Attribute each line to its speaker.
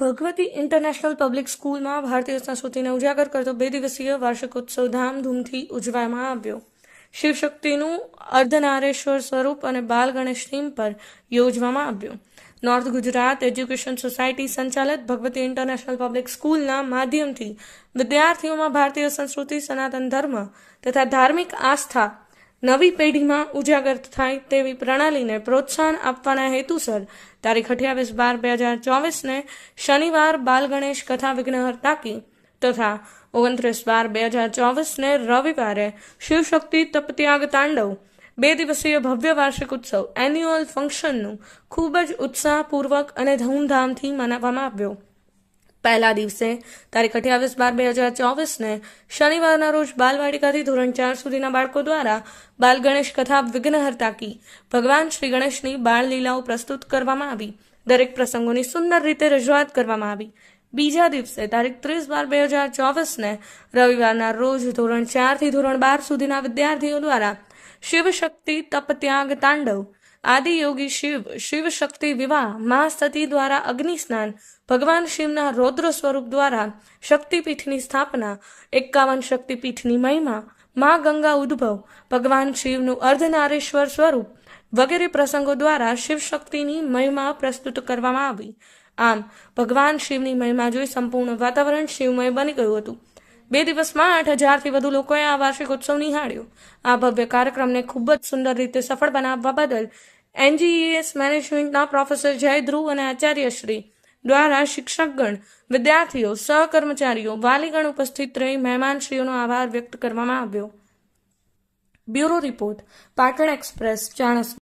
Speaker 1: Bhagwati international public સ્કૂલમાં ભારતીય સંસ્કૃતિને ઉજાગર કરતો બે દિવસીય વાર્ષિકોત્સવ ધામધૂમથી ઉજવવામાં આવ્યો. શિવશક્તિનું અર્ધનારેશ્વર સ્વરૂપ અને બાલ ગણેશ થીમ પર યોજવામાં આવ્યું. નોર્થ ગુજરાત એજ્યુકેશન સોસાયટી સંચાલિત ભગવતી ઇન્ટરનેશનલ પબ્લિક સ્કૂલના માધ્યમથી વિદ્યાર્થીઓમાં ભારતીય સંસ્કૃતિ, સનાતન ધર્મ તથા ધાર્મિક આસ્થા નવી પેઢીમાં ઉજાગર થાય તેવી પ્રણાલીને પ્રોત્સાહન આપવાના હેતુસર તારીખ અઠ્યાવીસ બાર બે હજાર ચોવીસને શનિવાર બાલ ગણેશ કથા વિઘ્નહર તાકી તથા ઓગણત્રીસ બાર બે હજાર ચોવીસને રવિવારે શિવશક્તિ તપત્યાગ તાંડવ, બે દિવસીય ભવ્ય વાર્ષિક ઉત્સવ એન્યુઅલ ફંક્શનનું ખૂબ જ ઉત્સાહપૂર્વક અને ધૂમધામથી મનાવવામાં આવ્યો. પહેલા દિવસે. તારીખ અઠ્યાવીસ બાર બે હજાર ચોવીસને શનિવારના રોજ બાલવાટિકાથી ધોરણ ચાર સુધીના બાળકો દ્વારા બાલ ગણેશ કથા વિઘ્નહર્તા કી ભગવાન શ્રી ગણેશની બાળ લીલાઓ પ્રસ્તુત કરવામાં આવી. દરેક પ્રસંગોની સુંદર રીતે રજૂઆત કરવામાં આવી. બીજા દિવસે તારીખ ત્રીસ બાર બે હજાર ચોવીસને રવિવારના રોજ ધોરણ ચારથી ધોરણ બાર સુધીના વિદ્યાર્થીઓ દ્વારા શિવશક્તિ તપત્યાગ તાંડવ આદિયોગી શિવ શિવ શક્તિ વિવાહ, મા સતી દ્વારા અગ્નિ સ્નાન ભગવાન શિવના રૌદ્ર સ્વરૂપ દ્વારા શક્તિપીઠની સ્થાપના, એકાવન શક્તિપીઠની મહિમા, મા ગંગા ઉદ્ભવ, ભગવાન શિવનું અર્ધનારેશ્વર સ્વરૂપ વગેરે પ્રસંગો દ્વારા શિવ શક્તિની મહિમા પ્રસ્તુત કરવામાં આવી. આમ, ભગવાન શિવની મહિમા જોઈ સંપૂર્ણ વાતાવરણ શિવમય બની ગયું હતું. બે દિવસમાં આઠ હજારથી વધુ લોકોએ આ વાર્ષિક ઉત્સવ નિહાળ્યો. આ ભવ્ય કાર્યક્રમને ખૂબ જ સુંદર રીતે સફળ બનાવવા બદલ એનજીઈએસ મેનેજમેન્ટના પ્રોફેસર જય ધ્રુવ અને આચાર્યશ્રી દ્વારા શિક્ષકગણ, વિદ્યાર્થીઓ, સહકર્મચારીઓ, વાલીગણ ઉપસ્થિત રહી મહેમાનશ્રીઓનો આભાર વ્યક્ત કરવામાં આવ્યો. Bureau report, Patan express, Chanasma.